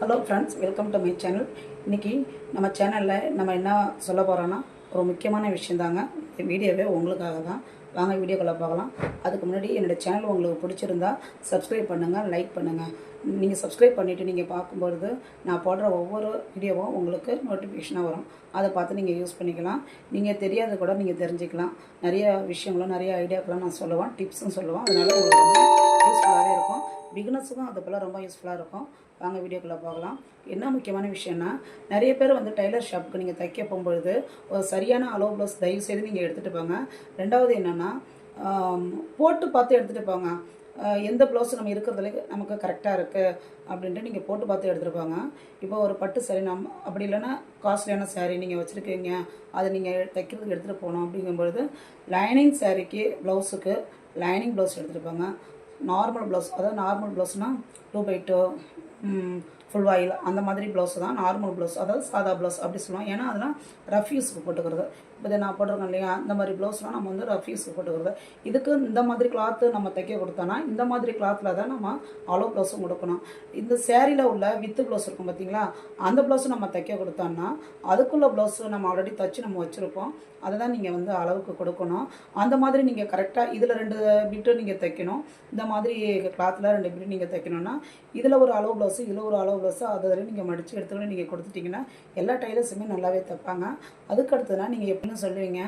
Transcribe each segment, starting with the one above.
Hello friends welcome to my channel இன்றைக்கி நம்ம சேனலில் நம்ம என்ன சொல்ல போகிறோன்னா ஒரு முக்கியமான விஷயந்தாங்க இந்த வீடியோவே உங்களுக்காக தான். வாங்க வீடியோக்குள்ளே பார்க்கலாம் அதுக்கு முன்னாடி என்னோடய சேனல் உங்களுக்கு பிடிச்சிருந்தா சப்ஸ்கிரைப் பண்ணுங்கள் லைக் பண்ணுங்கள் நீங்கள் சப்ஸ்கிரைப் பண்ணிவிட்டு நீங்கள் பார்க்கும்பொழுது நான் போடுற ஒவ்வொரு வீடியோவும் உங்களுக்கு நோட்டிஃபிகேஷனாக வரும். அதை பார்த்து நீங்கள் யூஸ் பண்ணிக்கலாம். நீங்கள் தெரியாத கூட நீங்கள் தெரிஞ்சுக்கலாம். நிறைய விஷயங்களும் நிறைய ஐடியாக்கெல்லாம் நான் சொல்லுவேன் டிப்ஸும் சொல்லுவேன். அதனால் உங்களுக்கு யூஸ்ஃபுல்லாகவே பிகினர்ஸுக்கும் அது போல் ரொம்ப யூஸ்ஃபுல்லாக இருக்கும். வாங்க வீடியோக்குள்ளே பார்க்கலாம் என்ன முக்கியமான விஷயம்னா நிறைய பேர் வந்து டைலர் ஷாப்புக்கு நீங்கள் தைக்க போகும்பொழுது ஒரு சரியான அளவு ப்ளவுஸ் தயவு செய்து நீங்கள் எடுத்துகிட்டு போங்க. ரெண்டாவது என்னென்னா போட்டு பார்த்து எடுத்துகிட்டு போங்க. எந்த ப்ளவுஸ் நம்ம இருக்கிறதுல நமக்கு கரெக்டாக இருக்குது அப்படின்ட்டு நீங்கள் போட்டு பார்த்து எடுத்துகிட்டு போங்க. இப்போ ஒரு பட்டு சரி நம்ம அப்படி இல்லைன்னா காஸ்ட்லியான சாரீ நீங்கள் வச்சுருக்கீங்க அதை நீங்கள் தைக்கிறதுக்கு எடுத்துகிட்டு போகணும் அப்படிங்கும்பொழுது லைனிங் சாரீக்கு ப்ளவுஸுக்கு லைனிங் ப்ளவுஸ் எடுத்துகிட்டு போங்க. நார்மல் ப்ளவுஸ் அதாவது நார்மல் ப்ளவுஸ்னால் டூ பை டூ ஃபுல் வாயில். அந்த மாதிரி ப்ளவுஸ் தான் நார்மல் ப்ளவுஸ் அதாவது சாதா ப்ளவுஸ் அப்படி சொல்லுவோம் ஏன்னா அதெல்லாம் ரஃப் யூஸ்க்கு போட்டுக்கிறது. இப்போ இதை நான் போட்டிருக்கேன் இல்லையா? அந்த மாதிரி ப்ளவுஸ்லாம் நம்ம வந்து ரஃப் யூஸ்க்கு போட்டுக்கிறது. இதுக்கு இந்த மாதிரி கிளாத்து நம்ம தைக்க கொடுத்தோன்னா இந்த மாதிரி கிளாத்தில் தான் நம்ம அலோ ப்ளவுஸும் கொடுக்கணும். இந்த சேரீல உள்ள வித்து ப்ளவுஸ் இருக்கும் பார்த்தீங்களா அந்த ப்ளவுஸும் நம்ம தைக்க கொடுத்தோம்னா அதுக்குள்ள ப்ளவுஸ் நம்ம ஆல்ரெடி தச்சு நம்ம வச்சுருப்போம். அதை தான் நீங்கள் வந்து அளவுக்கு கொடுக்கணும். அந்த மாதிரி நீங்கள் கரெக்டாக இதில் ரெண்டு பிட்டு நீங்கள் தைக்கணும். இந்த மாதிரி கிளாத்தில் ரெண்டு பிட்டு நீங்கள் தைக்கணும்னா இதில் ஒரு அளவு ப்ளவுஸ் இதில் ஒரு அளவு ப்ளவுஸு அதில் நீங்கள் மடித்து எடுத்துக்கணும் நீங்கள் கொடுத்துட்டிங்கன்னா எல்லா டைலர்ஸுமே நல்லாவே தைப்பாங்க. அதுக்கடுத்துனா நீங்கள் எப்படின்னு சொல்லுவீங்க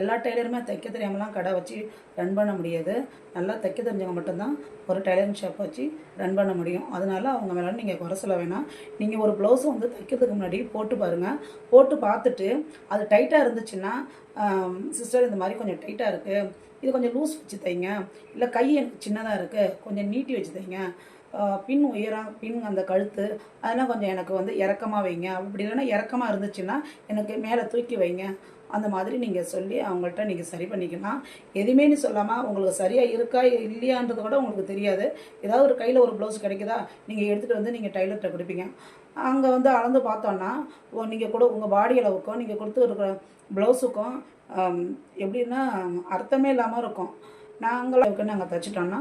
எல்லா டெய்லருமே தைக்க தெரியாமலாம் கடை வச்சு ரன் பண்ண முடியாது. நல்லா தைக்க தெரிஞ்சவங்க மட்டும்தான் ஒரு டெய்லரிங் ஷாப் வச்சு ரன் பண்ண முடியும். அதனால அவங்க மேலே நீங்கள் குறை சொல்ல வேணாம். நீங்கள் ஒரு ப்ளவுஸை வந்து தைக்கிறதுக்கு முன்னாடி போட்டு பாருங்கள் போட்டு பார்த்துட்டு அது டைட்டாக இருந்துச்சுன்னா சிஸ்டர் இந்த மாதிரி கொஞ்சம் டைட்டாக இருக்குது இது கொஞ்சம் லூஸ் வச்சு தைங்க. இல்லை கை எனக்கு சின்னதாக இருக்குது கொஞ்சம் நீட்டி வச்சு தைங்க. பின் உயரம் பின் அந்த கழுத்து அதெல்லாம் கொஞ்சம் எனக்கு வந்து இறக்கமாக வைங்க. அப்படி இல்லைன்னா இறக்கமாக இருந்துச்சுன்னா எனக்கு மேலே தூக்கி வைங்க. அந்த மாதிரி நீங்கள் சொல்லி அவங்கள்ட்ட நீங்கள் சரி பண்ணிக்கலாம் எதுவுமே நீ சொல்லாமல் உங்களுக்கு சரியாக இருக்கா இல்லையான்றது கூட உங்களுக்கு தெரியாது. ஏதாவது ஒரு கையில் ஒரு ப்ளவுஸ் கிடைக்குதா நீங்கள் எடுத்துகிட்டு வந்து நீங்கள் டைலர்கிட்ட கொடுப்பீங்க. அங்கே வந்து அளந்து பார்த்தோன்னா நீங்கள் கூட உங்கள் பாடி அளவுக்கும் நீங்கள் கொடுத்து இருக்கிற ப்ளவுஸுக்கும் எப்படின்னா அர்த்தமே இல்லாமல் இருக்கும். நாங்களும் நாங்கள் தைச்சிட்டோன்னா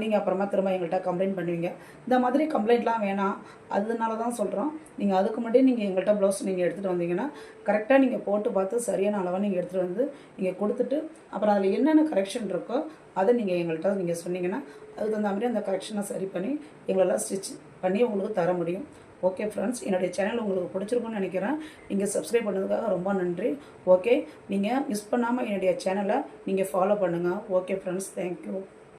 நீங்கள் அப்புறமா திரும்ப எங்கள்கிட்ட கம்ப்ளைண்ட் பண்ணுவீங்க. இந்த மாதிரி கம்ப்ளைண்ட்லாம் வேணாம். அதனால தான் சொல்கிறோம் நீங்கள் அதுக்கு முன்னாடி நீங்கள் எங்கள்கிட்ட ப்ளவுஸ் நீங்கள் எடுத்துகிட்டு வந்தீங்கன்னா கரெக்டாக நீங்கள் போட்டு பார்த்து சரியான அளவாக நீங்கள் எடுத்துகிட்டு வந்து நீங்கள் கொடுத்துட்டு அப்புறம் அதில் என்னென்ன கரெக்ஷன் இருக்கோ அதை நீங்கள் எங்கள்கிட்ட நீங்கள் சொன்னீங்கன்னா அதுக்கு தகுந்த மாதிரி அந்த கரெக்ஷனை சரி பண்ணி எங்களெல்லாம் ஸ்டிச் பண்ணி உங்களுக்கு தர முடியும். ஓகே ஃப்ரெண்ட்ஸ் என்னுடைய சேனல் உங்களுக்கு பிடிச்சிருக்குன்னு நினைக்கிறேன். நீங்கள் சப்ஸ்கிரைப் பண்ணதுக்காக ரொம்ப நன்றி. ஓகே நீங்கள் மிஸ் பண்ணாமல் என்னுடைய சேனலை நீங்கள் ஃபாலோ பண்ணுங்கள் ஓகே ஃப்ரெண்ட்ஸ் தேங்க்யூ